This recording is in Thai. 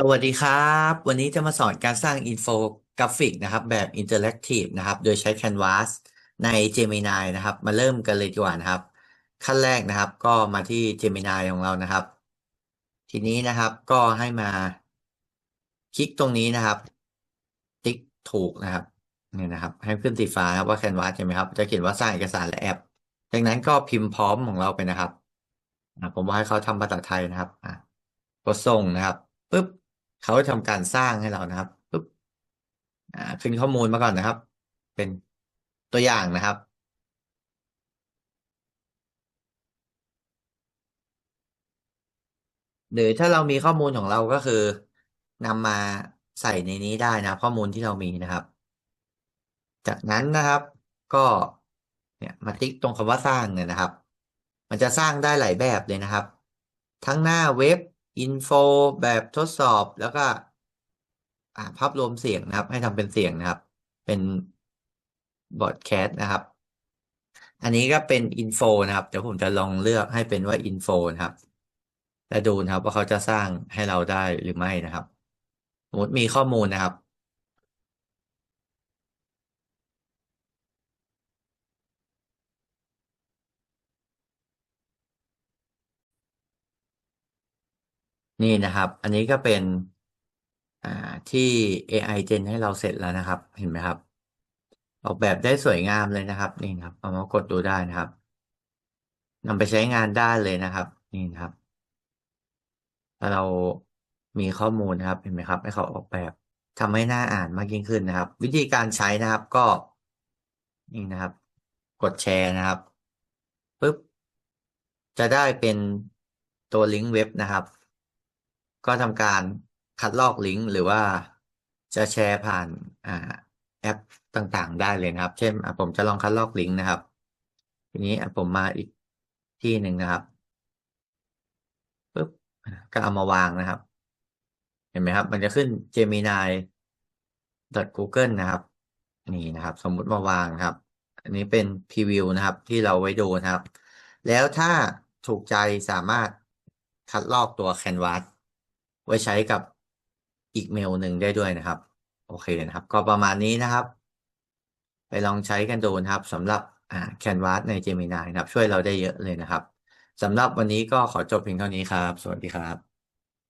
สวัสดีครับ วันนี้จะมาสอนการสร้างอินโฟกราฟิกนะครับ แบบอินเทอร์แอคทีฟนะครับ โดยใช้ Canvas ใน Gemini นะครับ มาเริ่มกันเลยดีกว่านะครับ ขั้นแรกนะครับ ก็มาที่ Gemini ของเรานะครับ ทีนี้นะครับก็ให้มาคลิกตรงนี้นะครับ ติ๊กถูกนะครับเนี่ยนะครับ ให้ขึ้นสีฟ้าครับว่า Canvas ใช่ไหมครับ จะเขียนว่าสร้างเอกสารและแอปจากนั้นก็พิมพ์พร้อมของเราไปนะครับผมว่าให้เขาทำภาษาไทยนะครับกดส่งนะครับปุ๊บ เขาจะทำการสร้างให้เรานะครับปุ๊บอ่าขึ้นข้อมูลมาก่อนนะครับ เป็นตัวอย่างนะครับหรือถ้าเรามีข้อมูลของเราก็คือนำมาใส่ในนี้ได้นะข้อมูลที่เรามีนะครับ จากนั้นนะครับ ก็เนี่ยมาติ๊กตรงคำว่าสร้างเนี่ยนะครับ มันจะสร้างได้หลายแบบเลยนะครับ ทั้งหน้าเว็บ อินโฟแบบทดสอบแล้วก็ภาพรวมเสียงนะครับ ให้ทำเป็นเสียงนะครับ เป็นบอดแคสต์นะครับ อันนี้ก็เป็นอินโฟนะครับ เดี๋ยวผมจะลองเลือกให้เป็นว่าอินโฟนะครับ และดูนะครับว่าเขาจะสร้างให้เราได้หรือไม่นะครับสมมติมีข้อมูลนะครับ นี่นะครับ อันนี้ก็เป็นอ่าที่ AI Gen ให้เราเสร็จแล้วนะครับ เห็นไหมครับ ออกแบบได้สวยงามเลยนะครับ นี่นะครับ เอามากดดูได้นะครับนำไปใช้งานได้เลยนะครับ นี่นะครับถ้าเรามีข้อมูลนะครับ เห็นไหมครับ ให้เขาออกแบบทำให้หน้าอ่านมากยิ่งขึ้นนะครับ วิธีการใช้นะครับก็นี่นะครับ กดแชร์นะครับปุ๊บจะได้เป็นตัวลิงก์เว็บนะครับ ก็ทำการคัดลอกลิงก์หรือว่าจะแชร์ผ่านอ่าแอปต่างๆ ได้เลยนะครับ เช่นผมจะลองคัดลอกลิงก์นะครับ ทีนี้ผมมาอีกที่หนึ่งนะครับปุ๊บก็เอามาวางนะครับ เห็นไหมครับ มันจะขึ้น Gemini Google นะครับ นี่นะครับ สมมุติมาวางครับ อันนี้เป็นพรีวิวนะครับ ที่เราไว้ดูนะครับ แล้วถ้าถูกใจสามารถคัดลอกตัว Canvas ไว้ใช้กับอีกเมลหนึ่งได้ด้วยนะครับ โอเคนะครับ ก็ประมาณนี้นะครับ ไปลองใช้กันดูนะครับสำหรับอ่า Canvas ใน Gemini นะครับ ช่วยเราได้เยอะเลยนะครับสำหรับวันนี้ก็ขอจบเพียงเท่านี้ครับ สวัสดีครับ